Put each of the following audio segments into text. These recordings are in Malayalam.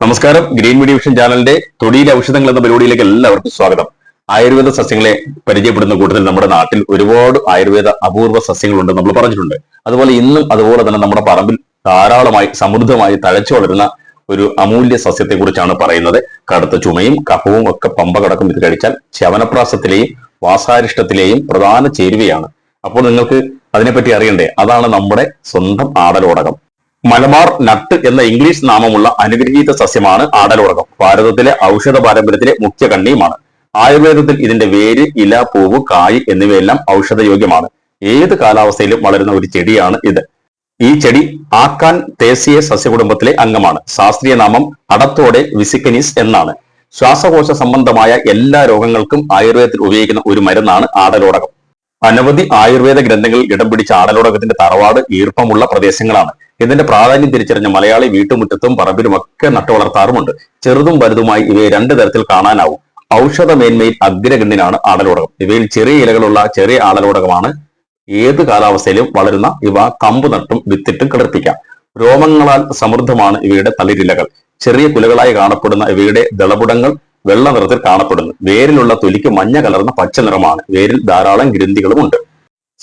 നമസ്കാരം. ഗ്രീൻ മീഡിയ വിഷൻ ചാനലിന്റെ തൊടിയിലെ ഔഷധങ്ങൾ എന്ന പരിപാടിയിലേക്ക് എല്ലാവർക്കും സ്വാഗതം. ആയുർവേദ സസ്യങ്ങളെ പരിചയപ്പെടുന്ന കൂട്ടത്തിൽ നമ്മുടെ നാട്ടിൽ ഒരുപാട് ആയുർവേദ അപൂർവ സസ്യങ്ങളുണ്ട് നമ്മൾ പറഞ്ഞിട്ടുണ്ട്. അതുപോലെ ഇന്നും അതുപോലെ തന്നെ നമ്മുടെ പറമ്പിൽ ധാരാളമായി സമൃദ്ധമായി തഴച്ചു വളരുന്ന ഒരു അമൂല്യ സസ്യത്തെ കുറിച്ചാണ് പറയുന്നത്. കടുത്ത ചുമയും കഫവും ഒക്കെ പമ്പ കടക്കും ഇത് കഴിച്ചാൽ ശവനപ്രാസത്തിലെയും വാസാരിഷ്ടത്തിലെയും പ്രധാന ചേരുവയാണ്. അപ്പോൾ നിങ്ങൾക്ക് അതിനെപ്പറ്റി അറിയണ്ടേ? അതാണ് നമ്മുടെ സ്വന്തം ആടലോടകം. മലബാർ നട്ട് എന്ന ഇംഗ്ലീഷ് നാമമുള്ള അനുഗ്രഹീത സസ്യമാണ് ആടലോടകം. ഭാരതത്തിലെ ഔഷധ പാരമ്പര്യത്തിലെ മുഖ്യ കണ്ണിയുമാണ്. ആയുർവേദത്തിൽ ഇതിന്റെ വേര് ഇല പൂവ് കായ് എന്നിവയെല്ലാം ഔഷധയോഗ്യമാണ്. ഏത് കാലാവസ്ഥയിലും വളരുന്ന ഒരു ചെടിയാണ് ഇത്. ഈ ചെടി ആക്കാൻ തേസിയ സസ്യകുടുംബത്തിലെ അംഗമാണ്. ശാസ്ത്രീയ നാമം അടത്തോടെ വിസിക്കനിസ് എന്നാണ്. ശ്വാസകോശ സംബന്ധമായ എല്ലാ രോഗങ്ങൾക്കും ആയുർവേദത്തിൽ ഉപയോഗിക്കുന്ന ഒരു മരുന്നാണ് ആടലോടകം. അനവധി ആയുർവേദ ഗ്രന്ഥങ്ങളിൽ ഇടം പിടിച്ച ആടലോടകത്തിന്റെ തറവാട് ഈർപ്പമുള്ള പ്രദേശങ്ങളാണ്. ഇതിന്റെ പ്രാധാന്യം തിരിച്ചറിഞ്ഞ മലയാളി വീട്ടുമുറ്റത്തും പറമ്പിലുമൊക്കെ നട്ടു വളർത്താറുമുണ്ട്. ചെറുതും വലുതുമായി ഇവയെ രണ്ട് തരത്തിൽ കാണാനാവും. ഔഷധ മേന്മയിൽ അഗ്രഗണ്യനാണ് ആടലോടകം. ഇവയിൽ ചെറിയ ഇലകളുള്ള ചെറിയ ആടലോടകമാണ്. ഏത് കാലാവസ്ഥയിലും വളരുന്ന ഇവ കമ്പ് നട്ടും വിത്തിട്ടും കിളർപ്പിക്കാം രോമങ്ങളാൽ സമൃദ്ധമാണ് ഇവയുടെ തളിരിലകൾ. ചെറിയ കുലകളായി കാണപ്പെടുന്ന ഇവയുടെ ദളപുടങ്ങൾ വെള്ള നിറത്തിൽ കാണപ്പെടുന്നു. വേരിലുള്ള തൊലിക്ക് മഞ്ഞ കലർന്ന പച്ച നിറമാണ്. വേരിൽ ധാരാളം ഗ്രന്ഥികളുമുണ്ട്.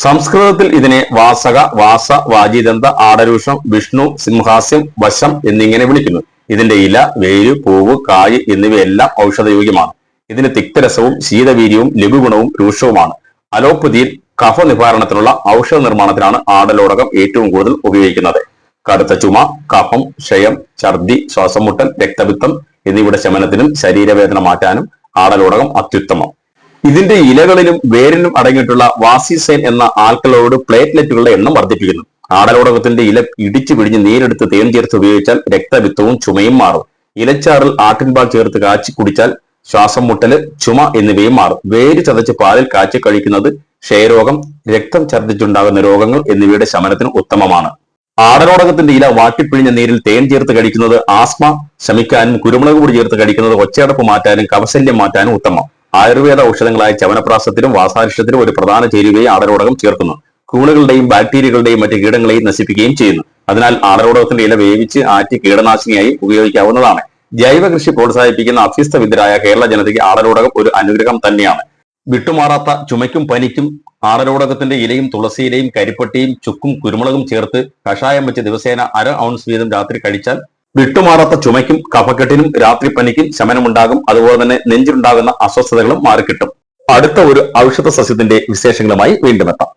സംസ്കൃതത്തിൽ ഇതിനെ വാസക വാസ വാജിദന്ത ആടരൂഷം വിഷ്ണു സിംഹാസ്യം വശം എന്നിങ്ങനെ വിളിക്കുന്നു. ഇതിന്റെ ഇല വേര് പൂവ് കായ് എന്നിവയെല്ലാം ഔഷധയോഗ്യമാണ്. ഇതിന് തിക്തരസവും ശീതവീര്യവും ലഘുഗുണവും രൂക്ഷവുമാണ്. അലോപ്പതിയിൽ കഫ നിവാരണത്തിനുള്ള ഔഷധ നിർമ്മാണത്തിനാണ് ആടലോടകം ഏറ്റവും കൂടുതൽ ഉപയോഗിക്കുന്നത്. കടുത്ത ചുമ കഫം ക്ഷയം ഛർദി ശ്വാസമുട്ടൽ രക്തപിത്തം എന്നിവയുടെ ശമനത്തിനും ശരീരവേദന മാറ്റാനും ആടലോടകം അത്യുത്തമം. ഇതിന്റെ ഇലകളിലും വേരിലും അടങ്ങിയിട്ടുള്ള വാസിസൈൻ എന്ന ആൽക്കലോയിഡ് പ്ലേറ്റ്ലെറ്റുകളുടെ എണ്ണം വർദ്ധിപ്പിക്കുന്നു. ആടലോടകത്തിന്റെ ഇല ഇടിച്ചു പിടിഞ്ഞ് നീരെടുത്ത് തേൻ ചേർത്ത് ഉപയോഗിച്ചാൽ രക്തപിത്തവും ചുമയും മാറും. ഇലച്ചാറിൽ ആട്ടിൻപാൽ ചേർത്ത് കാച്ചി കുടിച്ചാൽ ശ്വാസം മുട്ടൽ ചുമ എന്നിവയും മാറും. വേര് ചതച്ച് പാലിൽ കാച്ചി കഴിക്കുന്നത് ക്ഷയരോഗം രക്തം ഛർദ്ദിച്ചുണ്ടാകുന്ന രോഗങ്ങൾ എന്നിവയുടെ ശമനത്തിന് ഉത്തമമാണ്. ആടലോടകത്തിന്റെ ഇല വാട്ടിപ്പിഴിഞ്ഞ നീരിൽ തേൻ ചേർത്ത് കഴിക്കുന്നത് ആസ്മ ശമിക്കാനും കുരുമുളക് കൂടി ചേർത്ത് കഴിക്കുന്നത് ഒച്ചയടപ്പ് മാറ്റാനും കവശല്യം മാറ്റാനും ഉത്തമം. ആയുർവേദ ഔഷധങ്ങളായ ചവനപ്രാസത്തിലും വാസാരിഷ്ടത്തിലും ഒരു പ്രധാന ചേരുവയെ ആടരോടകം ചേർക്കുന്നു. കൂണുകളുടെയും ബാക്ടീരിയകളുടെയും മറ്റ് കീടങ്ങളെയും നശിപ്പിക്കുകയും ചെയ്യുന്നു. അതിനാൽ ആടരോടകത്തിന്റെ ഇല വേവിച്ച് ആറ്റി കീടനാശിനിയായി ഉപയോഗിക്കാവുന്നതാണ്. ജൈവ കൃഷി പ്രോത്സാഹിപ്പിക്കുന്ന അഭ്യസ്തവിദ്യരായ കേരള ജനതയ്ക്ക് ആടരോടകം ഒരു അനുഗ്രഹം തന്നെയാണ്. വിട്ടുമാറാത്ത ചുമയ്ക്കും പനിക്കും ആടലോടകത്തിന്റെ ഇലയും തുളസിയിലയും കരിപ്പട്ടിയും ചുക്കും കുരുമുളകും ചേർത്ത് കഷായം വെച്ച് ദിവസേന അര ഔൺസ് വീതം രാത്രി കഴിച്ചാൽ വിട്ടുമാറാത്ത ചുമയ്ക്കും കഫക്കെട്ടിനും രാത്രി പനിക്കും ശമനമുണ്ടാകും. അതുപോലെ തന്നെ നെഞ്ചിലുണ്ടാകുന്ന അസ്വസ്ഥതകളും മാറിക്കിട്ടും. അടുത്ത ഒരു ഔഷധ സസ്യത്തിന്റെ വിശേഷങ്ങളുമായി വീണ്ടും എത്താം.